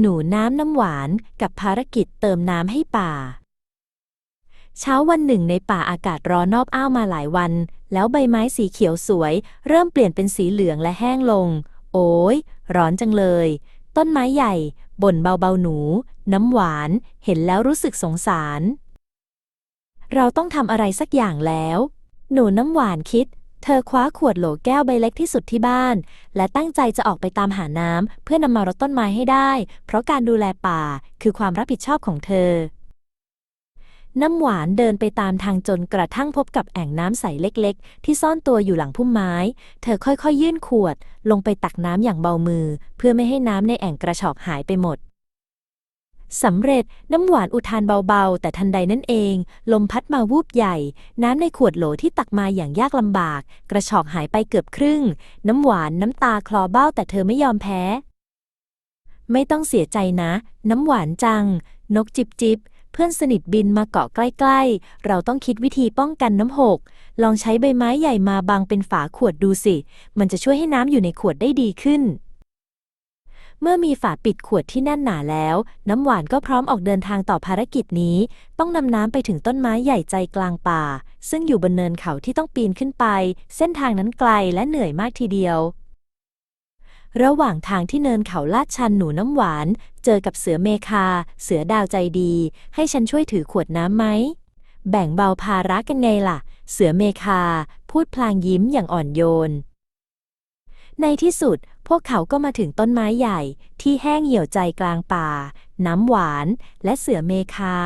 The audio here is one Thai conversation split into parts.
หนูน้ำน้ำหวานกับภารกิจเติมน้ำให้ป่า เช้าวันหนึ่งในป่าอากาศร้อนนอบอ้าวมาหลายวัน แล้วใบไม้สีเขียวสวย เริ่มเปลี่ยนเป็นสีเหลืองและแห้งลง โอ้ยร้อนจังเลย ต้นไม้ใหญ่บ่นเบาๆหนู น้ำหวาน เห็นแล้วรู้สึกสงสาร เราต้องทำอะไรสักอย่างแล้ว หนูน้ำหวานคิด เธอคว้าขวดโหลแก้วใบเล็กที่สุดที่บ้าน และตั้งใจจะออกไปตามหาน้ำเพื่อนำมารดต้นไม้ให้ได้ เพราะการดูแลป่าคือความรับผิดชอบของเธอ น้ำหวานเดินไปตามทางจนกระทั่งพบกับแอ่งน้ำใสเล็กๆ ที่ซ่อนตัวอยู่หลังพุ่มไม้ เธอค่อยๆ ยื่นขวด ลงไปตักน้ำอย่างเบามือ เพื่อไม่ให้น้ำในแอ่งกระชอกหายไปหมด สำเร็จน้ำหวานอุทานเบาๆ แต่ทันใดนั่นเอง ลมพัดมาวูบใหญ่ น้ำในขวดโหลที่ตักมาอย่างยากลำบาก กระชอกหายไปเกือบครึ่ง น้ำหวานน้ำตาคลอเบ้าแต่เธอไม่ยอมแพ้ ไม่ต้องเสียใจนะ น้ำหวานจัง นกจิบจิบเพื่อนสนิทบินมาเกาะใกล้ๆ เราต้องคิดวิธีป้องกันน้ำหก ลองใช้ใบไม้ใหญ่มาบังเป็นฝาขวดดูสิ มันจะช่วยให้น้ำอยู่ในขวดได้ดีขึ้น เมื่อมีฝาปิดขวดที่แน่นหนาแล้ว น้ำหวานก็พร้อมออกเดินทางต่อภารกิจนี้ ต้องนำน้ำไปถึงต้นไม้ใหญ่ใจกลางป่า ซึ่งอยู่บนเนินเขาที่ต้องปีนขึ้นไป เส้นทางนั้นไกลและเหนื่อยมากทีเดียว ระหว่างทางที่เนินเขาลาดชันหนูน้ำหวาน เจอกับเสือเมคา เสือดาวใจดี ให้ฉันช่วยถือขวดน้ำไหม แบ่งเบาภาระกันไงล่ะ เสือเมคา พูดพลางยิ้มอย่างอ่อนโยน ในที่สุดพวกเขาก็มาถึงต้นไม้ใหญ่ที่แห้งเหี่ยวใจกลางป่า น้ำหวาน และเสือเมคา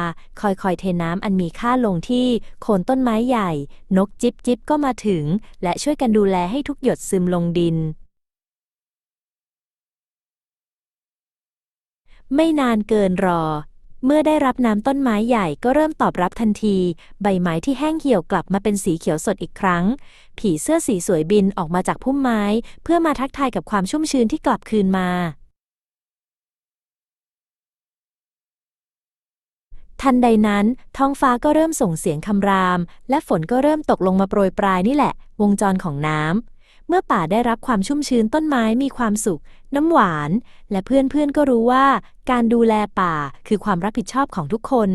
คอยคอยๆเทน้ำอันมีค่าลงที่โคนต้นไม้ใหญ่ นกจิบจิบก็มาถึง และช่วยกันดูแลให้ทุกหยดซึมลงดิน ไม่นานเกินรอ เมื่อได้รับน้ำต้นไม้ใหญ่ก็เริ่มตอบรับทันที ใบไม้ที่แห้งเหี่ยวกลับมาเป็นสีเขียวสดอีกครั้ง ผีเสื้อสีสวยบินออกมาจากพุ่มไม้ เพื่อมาทักทายกับความชุ่มชื้นที่กลับคืนมา ทันใดนั้น ท้องฟ้าก็เริ่มส่งเสียงคำราม และฝนก็เริ่มตกลงมาโปรยปลายนี่แหละ วงจรของน้ำ เมื่อป่าได้รับความชุ่มชื้นต้นไม้มีความสุข น้ำหวาน และเพื่อนๆก็รู้ว่า การดูแลป่าคือความรับผิดชอบของทุกคน